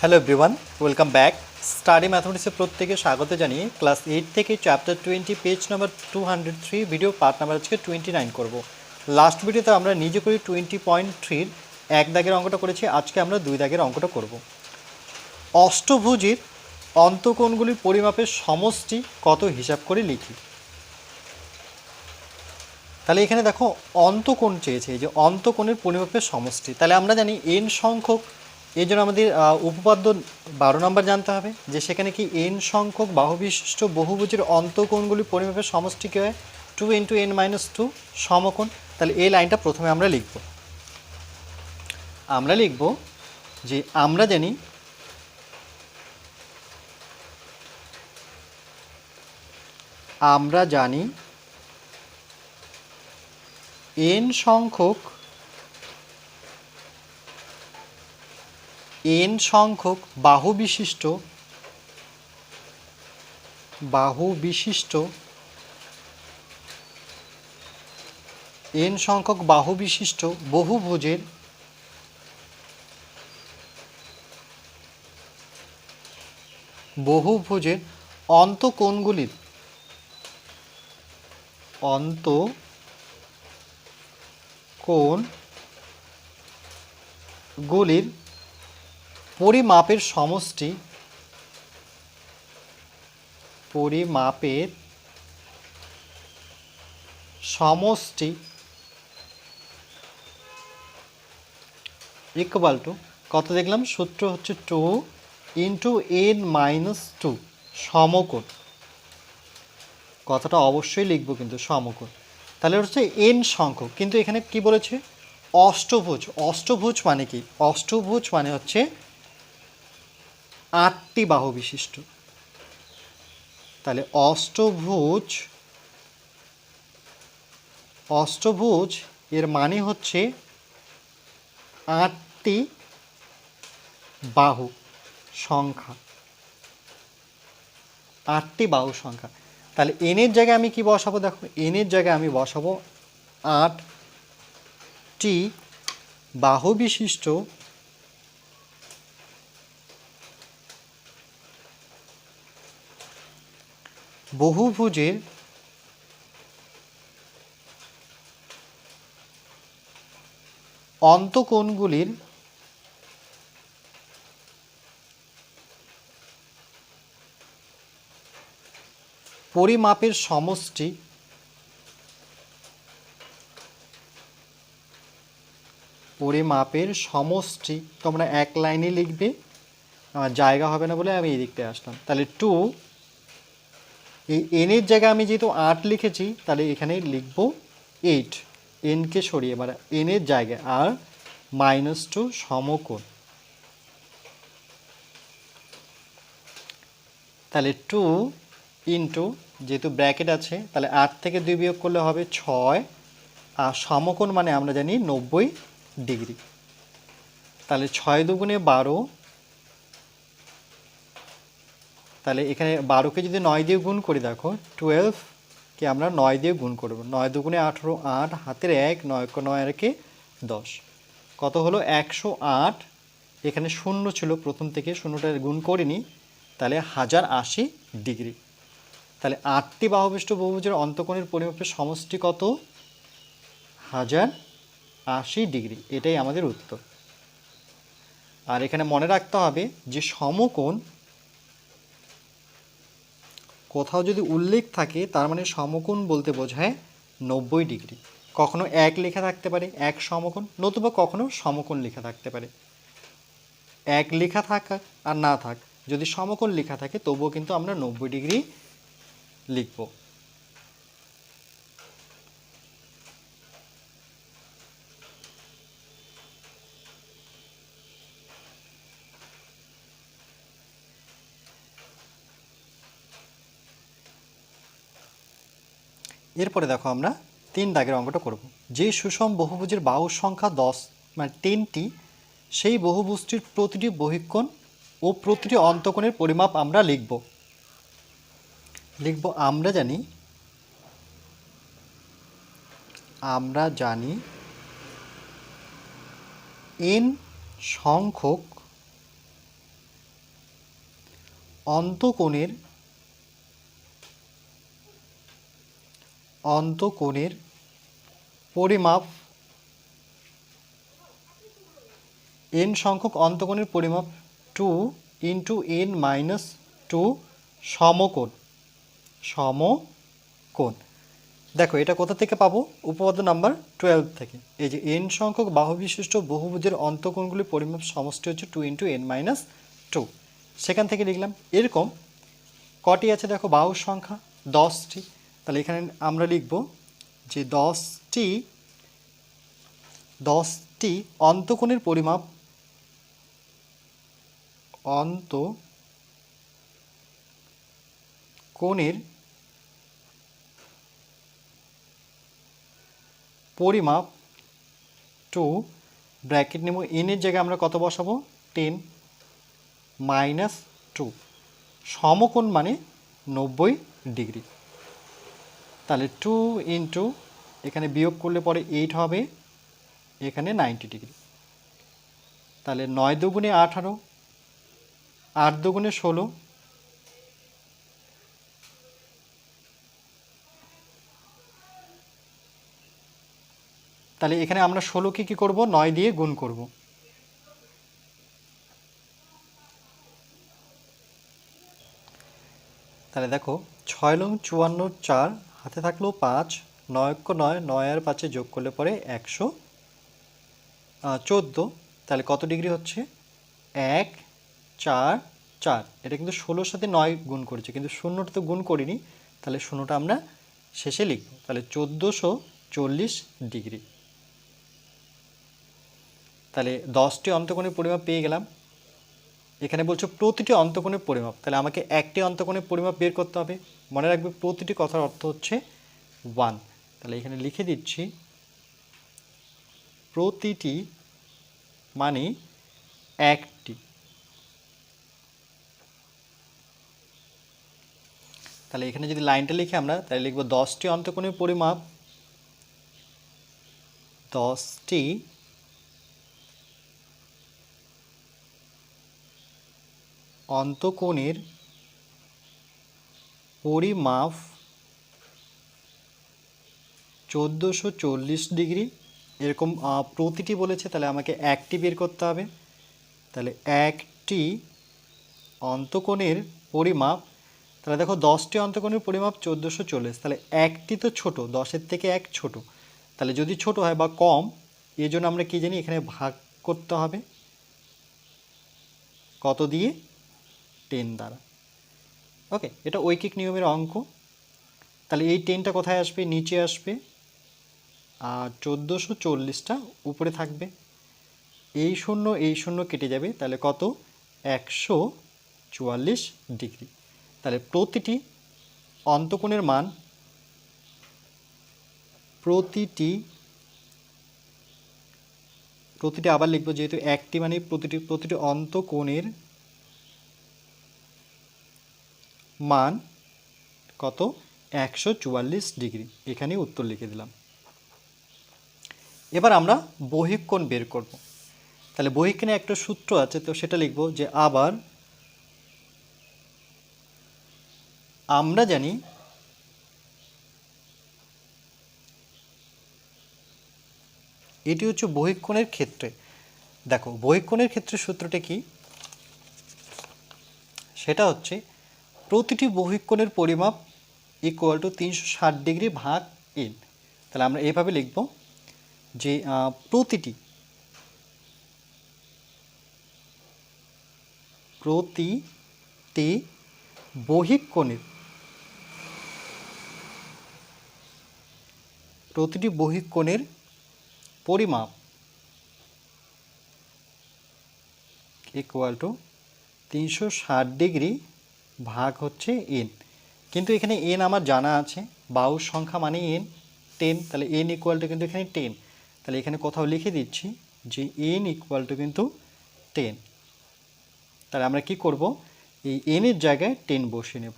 Hello everyone welcome back study ম্যাথমেটিক্সের প্রত্যেকে স্বাগত জানিয়ে ক্লাস এইট থেকে chapter twenty page number two hundred three video part number আজকে twenty nine করব last ভিডিওতে আমরা নিজে করি টোয়েন্টি পয়েন্ট থ্রির এক দাগের অঙ্কটা করেছি, আজকে আমরা দুই দাগের অঙ্কটা করব। অষ্টভুজির অন্তকোণগুলির পরিমাপের সমষ্টি কত হিসাব করে লিখি? তাহলে এখানে দেখো, অন্তকোণ চেয়েছে, এই যে অন্তকোণের পরিমাপের সমষ্টি। তাহলে আমরা জানি এন সংখ্যক এই জন্য আমাদের উপপাদ্য বারো নম্বর জানতে হবে, যে সেখানে কি এন সংখ্যক বাহুবিশিষ্ট বহুভুজের অন্তকোণগুলি পরিমাপের সমষ্টি কী হয়? Two into n minus two সমকোণ। তাহলে এই লাইনটা প্রথমে আমরা লিখব। আমরা লিখব যে আমরা জানি আমরা জানি এন সংখ্যক এন সংখ্যক বাহু বিশিষ্ট বাহু বিশিষ্ট, এন সংখ্যক বাহু বিশিষ্ট বহুভুজের বহুভুজের অন্তকোণগুলির অন্ত কোণ গুলির পরিমাপের সমষ্টি পরিমাপের সমষ্টি ইকুয়াল টু কত দেখলাম? সূত্র হচ্ছে two into n minus two সমকোণ। কথাটা অবশ্যই লিখব কিন্তু সমকোণ। তাহলে হচ্ছে এন সংখ্যক। কিন্তু এখানে কি বলেছে? অষ্টভুজ। অষ্টভুজ মানে কি? অষ্টভুজ মানে হচ্ছে আটটি বাহু বিশিষ্ট তাহলে অষ্টভুজ অষ্টভুজ এর মানে হচ্ছে আটটি বাহু সংখ্যা। আটটি বাহু সংখ্যা। তাহলে এনের জায়গায় আমি কি বসাবো? দেখো এনের জায়গায় আমি বসাবো আটটি বাহু বিশিষ্ট বহুভুজের অন্তকোণগুলির পরিমাপের সমষ্টি পরিমাপের সমষ্টি, তোমরা এক লাইনে লিখবে, আমার জায়গা হবে না বলে আমি এই দিকতে আসলাম। তাহলে টু এই এনের জায়গায় আমি যেহেতু আট লিখেছি, তাহলে এখানে লিখব এইট এনকে সরিয়ে মানে এনের জায়গায়, আর মাইনাস টু সমকোণ। তাহলে টু ইন্টু যেহেতু ব্র্যাকেট আছে, তাহলে আট থেকে দুই বিয়োগ করলে হবে ছয়, আর সমকোণ মানে আমরা জানি নব্বই ডিগ্রি। তাহলে ছয় দুগুণে বারো তাহলে এখানে বারোকে যদি নয় দিয়ে গুণ করি, দেখো টুয়েলভকে আমরা নয় দিয়ে গুণ করব। নয় দুগুণে আঠেরো আট, হাতের এক, নয় নয় একে দশ। কত হলো? একশো আট। এখানে শূন্য ছিল, প্রথম থেকে শূন্যটা গুণ করিনি, তাহলে হাজার আশি ডিগ্রি। তাহলে আটটি বাহুবিষ্ট বহুভুজের অন্তকোণের পরিমাপের সমষ্টি কত? হাজার আশি ডিগ্রি। এটাই আমাদের উত্তর। আর এখানে মনে রাখতে হবে যে সমকোণ কোথাও যদি উল্লেখ থাকে, তার মানে সমকোণ বলতে বোঝায় নব্বই ডিগ্রি। কখনো এক লেখা থাকতে পারে, এক সমকোণ, নতুবা কখনো সমকোণ লেখা থাকতে পারে। এক লেখা থাক আর না থাক, যদি সমকোণ লেখা থাকে, তবুও কিন্তু আমরা নব্বই ডিগ্রি লিখব। এরপরে দেখো আমরা তিন দাগের অঙ্কটা করব। যে সুষম বহুভুজের বাহুর সংখ্যা দশ মানে টেনটি সেই বহুভুজটির প্রতিটি বহিকোণ ও প্রতিটি অন্তকোণের পরিমাপ আমরা লিখব। লিখব, আমরা জানি আমরা জানি এন সংখ্যক অন্তকোণের অন্তকোণের পরিমাপ এন সংখ্যক অন্তকোণের পরিমাপ two into n minus two সমকোণ সমকোণ। দেখো, এটা কোথা থেকে পাবো? উপপাদ্য নাম্বার টুয়েলভ থেকে। এই যে এন সংখ্যক বাহু বিশিষ্ট বহুভুজের অন্তকোণগুলির পরিমাপ সমষ্টি হচ্ছে two into n minus two সেখান থেকে লিখলাম, এরকম, কটি আছে দেখো? বাহুর সংখ্যা দশটি। তাহলে এখানে আমরা লিখব যে দশটি দশটি অন্তকোণের পরিমাপ অন্ত কোণের পরিমাপ টু ব্র্যাকেট নেব এনের জায়গায় আমরা কত বসাবো? Ten minus two. সমকোণ মানে নব্বই ডিগ্রি। তাহলে টু ইন্টু এখানে বিয়োগ করলে পরে এইট হবে, এখানে নাইনটি ডিগ্রি তাহলে নয় দুগুণে আঠারো, আট দুগুণে ষোলো, তাহলে এখানে আমরা ষোলোকে কী করব? নয় দিয়ে গুণ করব। তাহলে দেখো, ছয় লং চুয়ান্ন চার হাতে থাকল পাঁচ নয়ক্য নয় নয় আর পাঁচে যোগ করলে পরে একশো। চোদ্দ, তাহলে কত ডিগ্রি হচ্ছে? এক, চার চার। এটা কিন্তু ষোলোর সাথে নয় গুণ করেছে, কিন্তু শূন্যটা তো গুণ করিনি। তাহলে শূন্যটা আমরা শেষে লিখব। তাহলে চোদ্দোশো চল্লিশ ডিগ্রি। তাহলে দশটি অন্তকোণের পরিমাপ পেয়ে গেলাম। এখানে বলছো প্রতিটি অন্তকোণের পরিমাপ। তাহলে আমাকে একটি অন্তকোণের পরিমাপ বের করতে হবে। মনে রাখবে প্রতিটি কথার অর্থ হচ্ছে ওয়ান তাহলে এখানে লিখে দিচ্ছি, প্রতিটি মানে একটি। তাহলে এখানে যদি লাইনটা লিখে আমরা, তাহলে লিখব দশটি অন্তকোণের পরিমাপ, দশটি অন্তকোণের পরিমাপ চোদ্দোশো চল্লিশ ডিগ্রি। এরকম প্রতিটি বলেছে, তাহলে আমাকে একটি বের করতে হবে। তাহলে একটি অন্তকোণের পরিমাপ, তাহলে দেখো দশটি অন্তকোণের পরিমাপ চোদ্দোশো চল্লিশ, তাহলে একটি তো ছোট, দশের থেকে এক ছোট। তাহলে যদি ছোট হয় বা কম এই জন্য আমরা কী জানি, এখানে ভাগ করতে হবে। কত দিয়ে? টেন দ্বারা। ওকে এটা ঐকিক নিয়মের অঙ্ক। তাহলে এই টেনটা কোথায় আসবে? নিচে আসবে। আর চোদ্দোশো চল্লিশটা উপরে থাকবে। এই শূন্য এই শূন্য কেটে যাবে। তাহলে কত? একশো চুয়াল্লিশ ডিগ্রি। তাহলে প্রতিটি অন্তকোণের মান প্রতিটি প্রতিটি আবার লিখব যেহেতু একটি মানে প্রতিটি প্রতিটি অন্তকোণের মান কত? একশো চুয়াল্লিশ ডিগ্রি। এখানে উত্তর লিখে দিলাম। এবার আমরা বহিকোণ বের করব। তাহলে বহিকোণে একটা সূত্র আছে, তো সেটা লিখব যে আবার আমরা জানি এটি হচ্ছে বহিকোণের ক্ষেত্রে। দেখো, বহিকোণের ক্ষেত্রে সূত্রটা কি? সেটা হচ্ছে প্রতিটি বহিকোণের পরিমাপ ইকুয়াল টু তিনশো ষাট ডিগ্রি ভাগ এন তাহলে আমরা এইভাবে লিখব যে প্রতিটি প্রতিটি বহিকোণের প্রতিটি বহিকোণের পরিমাপ ইকুয়াল টু তিনশো ষাট ডিগ্রি ভাগ হচ্ছে এন কিন্তু এখানে এন আমার জানা আছে, বাহুর সংখ্যা মানে এন টেন তাহলে এন ইকুয়াল টু কিন্তু এখানে টেন তাহলে এখানে কোথাও লিখে দিচ্ছি যে এন ইকুয়াল কিন্তু টেন তাহলে আমরা কি করব? এই এনের জায়গায় টেন বসিয়ে নেব।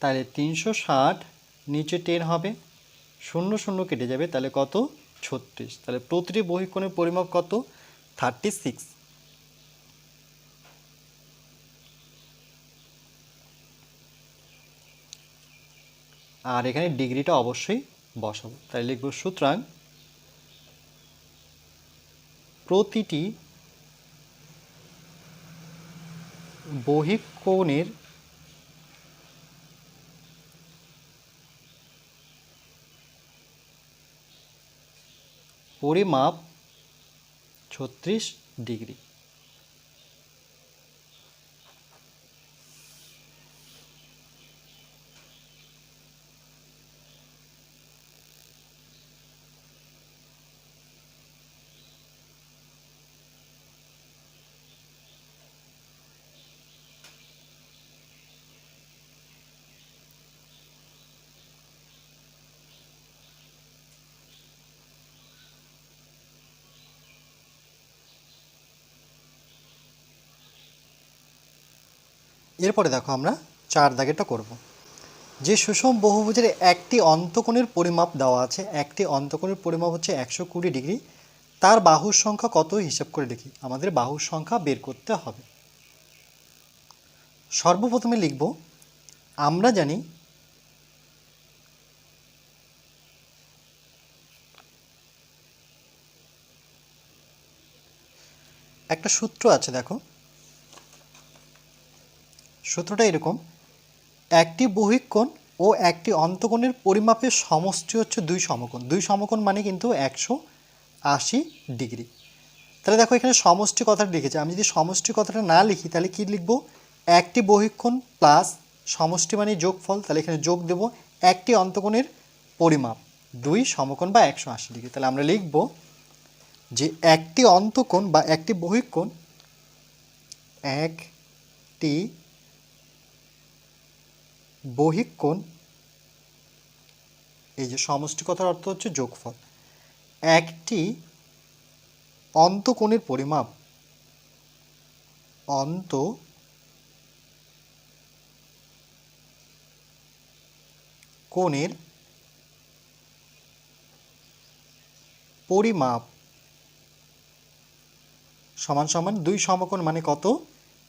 তাহলে তিনশো ষাট নিচে টেন হবে, শূন্য শূন্য কেটে যাবে, তাহলে কত? ছত্রিশ। তাহলে প্রতিটি বহিকোণের পরিমাপ কত? থার্টি সিক্স আর এখানে ডিগ্রিটা অবশ্যই বসাবো। তাই লিখব সুতরাং প্রতিটি বহিকোণের পরিমাপ ছত্রিশ ডিগ্রি। এরপরে দেখো আমরা চার দাগেটা করব। যে সুষম বহুভুজের একটি অন্তকোণের পরিমাপ দেওয়া আছে, একটি অন্তকোণের পরিমাপ হচ্ছে একশো কুড়ি ডিগ্রি, তার বাহুর সংখ্যা কত হিসাব করে লিখি আমাদের বাহুর সংখ্যা বের করতে হবে। সর্বপ্রথমে লিখব, আমরা জানি একটা সূত্র আছে দেখো সূত্রটা এরকম। একটি বহিকোণ ও একটি অন্তকোণের পরিমাপের সমষ্টি হচ্ছে দুই সমকোণ। দুই সমকোণ মানে কিন্তু একশো আশি ডিগ্রি। তাহলে দেখো এখানে সমষ্টি কথাটা লিখেছে। আমি যদি সমষ্টি কথাটা না লিখি, তাহলে কি লিখব? একটি বহিকোণ প্লাস সমষ্টি মানে যোগফল, তাহলে এখানে যোগ দেব একটি অন্তকোণের পরিমাপ। দুই সমকোণ বা একশো আশি ডিগ্রি। তাহলে আমরা লিখব যে একটি অন্তকোণ বা একটি বহিকোণ একটি বহিকোণ এই যে সমষ্টি কথার অর্থ হচ্ছে যোগফল। একটি অন্তকোণের পরিমাপ। অন্ত কোণের পরিমাপ সমান সমান দুই সমকোণ মানে কত?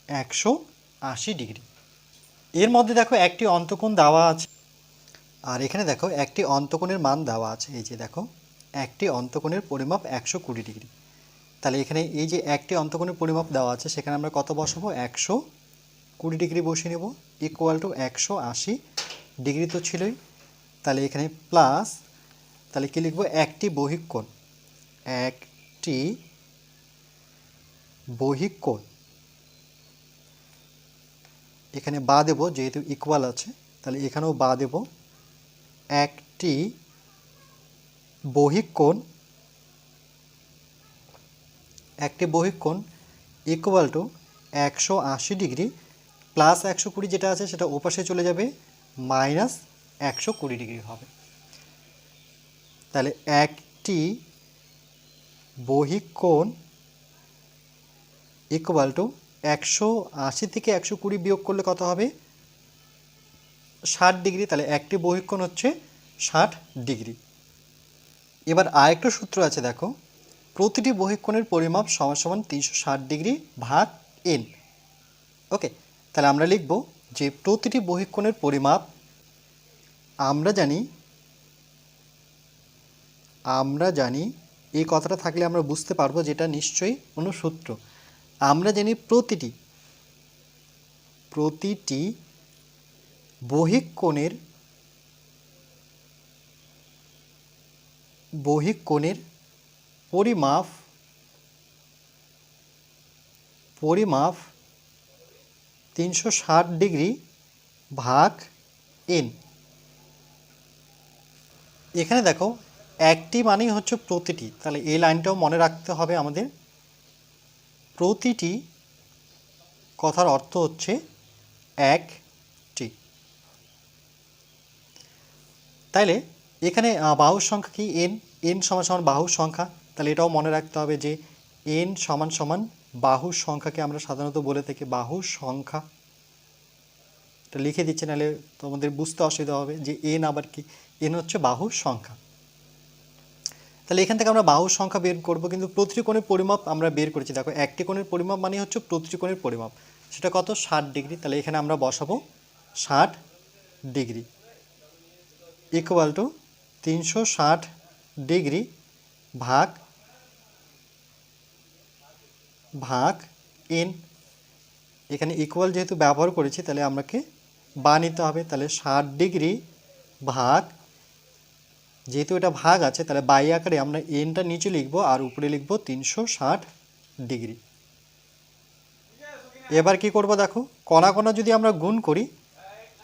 একশো আশি ডিগ্রি। এর মধ্যে দেখো একটি অন্তকোণ দেওয়া আছে। আর এখানে দেখো একটি অন্তকোণের মান দেওয়া আছে। এই যে দেখো, একটি অন্তকোণের পরিমাপ একশো কুড়ি ডিগ্রি। তাহলে এখানে এই যে একটি অন্তকোণের পরিমাপ দেওয়া আছে, সেখানে আমরা কত বসাবো? একশো কুড়ি ডিগ্রি বসিয়ে নেব। ইকুয়াল টু একশো আশি ডিগ্রি তো ছিলই। তাহলে এখানে প্লাস তাহলে কী লিখব? একটি বহিকোণ। একটি বহিকোণ। এখানে বা দেব যেহেতু ইকুয়াল আছে, তাহলে এখানেও বা দেব। একটি বহিকোণ একটি বহিকোণ ইকুয়াল টু একশো আশি ডিগ্রি প্লাস একশো কুড়ি যেটা আছে সেটা ওপাশে চলে যাবে মাইনাস একশো কুড়ি ডিগ্রি হবে। তাহলে একটি বহিকোণ ইকুয়াল টু একশো আশি থেকে একশো কুড়ি বিয়োগ করলে কত হবে? ষাট ডিগ্রি, তাহলে একটি বহিক্ষণ হচ্ছে ষাট ডিগ্রি। এবার আরেকটা সূত্র আছে, দেখো। প্রতিটি বহিক্ষণের পরিমাপ সমান সমান তিনশো ষাট ডিগ্রি ভাগ এন ওকে, তাহলে আমরা লিখব যে প্রতিটি বহিক্ষণের পরিমাপ আমরা জানি আমরা জানি, এই কথাটা থাকলে আমরা বুঝতে পারব যেটা নিশ্চয়ই কোনো সূত্র। আমরা জানি প্রতিটি প্রতিটি বহিকোণের বহিকোণের পরিমাপ পরিমাপ তিনশো ষাট ডিগ্রি ভাগ এন এখানে দেখো, একটি মানেই হচ্ছে প্রতিটি। তাহলে এই লাইনটাও মনে রাখতে হবে আমাদের। প্রতিটি কথার অর্থ হচ্ছে একটি। তাইলে এখানে বাহুর সংখ্যা কি? এন এন সমান সমান বাহুর সংখ্যা। তাহলে এটাও মনে রাখতে হবে যে এন সমান সমান বাহুর সংখ্যাকে আমরা সাধারণত বলে থাকি বাহুর সংখ্যা। এটা লিখে দিচ্ছে, নাহলে তোমাদের বুঝতে অসুবিধা হবে যে এন আবার কি? এন হচ্ছে বাহুর সংখ্যা। তাহলে এখান থেকে আমরা বাহুর সংখ্যা বের করব, কিন্তু প্রতিটি কোণের পরিমাপ আমরা বের করেছি। দেখো একটি কোণের পরিমাপ মানে হচ্ছে প্রতিটি কোণের পরিমাপ। সেটা কত? ষাট ডিগ্রি। তাহলে এখানে আমরা বসাবো ষাট ডিগ্রি ইকুয়াল টু তিনশো ষাট ডিগ্রি ভাগ ভাগ এন এখানে ইকুয়াল যেহেতু ব্যবহার করেছি, তাহলে আমাকে বা নিতে হবে। তাহলে ষাট ডিগ্রি ভাগ যেহেতু এটা ভাগ আছে, তাহলে বাই আকারে আমরা এনটা নিচে লিখব আর উপরে লিখব তিনশো ডিগ্রি। এবার কি করব দেখো, কণা কণা যদি আমরা গুণ করি,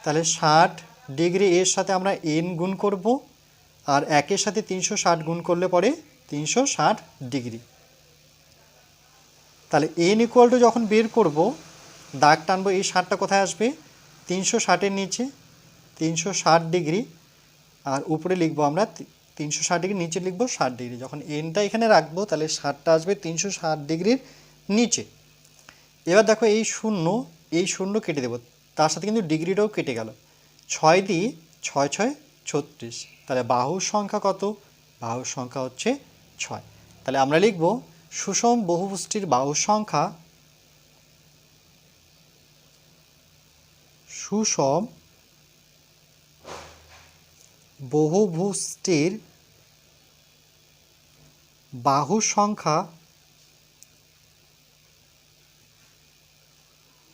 তাহলে ষাট ডিগ্রি এর সাথে আমরা এন গুণ করব আর একের সাথে তিনশো ষাট গুণ করলে পরে তিনশো ষাট ডিগ্রি। তাহলে এন ইকুয়াল টু যখন বের করব, দাগ টানবো, এই ষাটটা কোথায় আসবে? তিনশো ষাটের নিচে, তিনশো ষাট ডিগ্রি। আর উপরে লিখব আমরা তিনশো ষাট ডিগ্রি, নিচে লিখব ষাট ডিগ্রি। যখন এনটা এখানে রাখব, তাহলে ষাটটা আসবে তিনশো ষাট ডিগ্রির নিচে। এবার দেখো এই শূন্য এই শূন্য কেটে দেবো। তার সাথে কিন্তু ডিগ্রিটাও কেটে গেল। ছয় দিয়ে ছয় ছয় ছত্রিশ। তাহলে বাহুর সংখ্যা কত? বাহুর সংখ্যা হচ্ছে ছয়। তাহলে আমরা লিখব সুষম বহুপুষ্টির বাহুর সংখ্যা সুষম বহুভুষ্টির বাহু সংখ্যা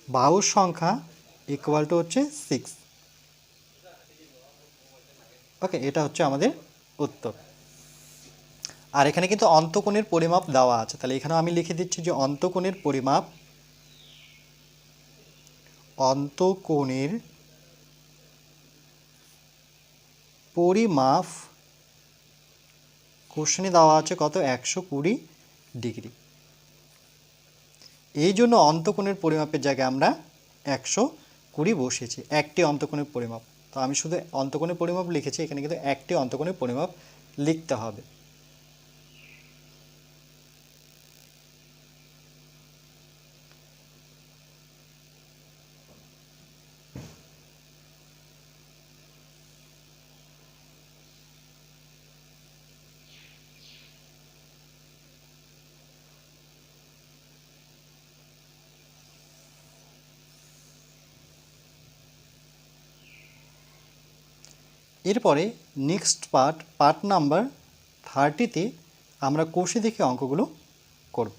বাহুর সংখ্যা ইকুয়াল টু হচ্ছে সিক্স ওকে এটা হচ্ছে আমাদের উত্তর। আর এখানে কিন্তু অন্তকোণের পরিমাপ দেওয়া আছে। তাহলে এখানে আমি লিখে দিচ্ছি যে অন্তকোণের পরিমাপ অন্তকোণের পরিমাপ কোশ্চেনে দেওয়া আছে কত? একশো কুড়ি ডিগ্রি। এই জন্য অন্তকোণের পরিমাপের জায়গায় আমরা একশো কুড়ি বসেছি একটি অন্তকোণের পরিমাপ। তো আমি শুধু অন্তকোণের পরিমাপ লিখেছি, এখানে কিন্তু একটি অন্তকোণের পরিমাপ লিখতে হবে। এরপরে নেক্সট পার্ট পার্ট নাম্বার থার্টিতে আমরা কোষে দেখে অঙ্কগুলো করব।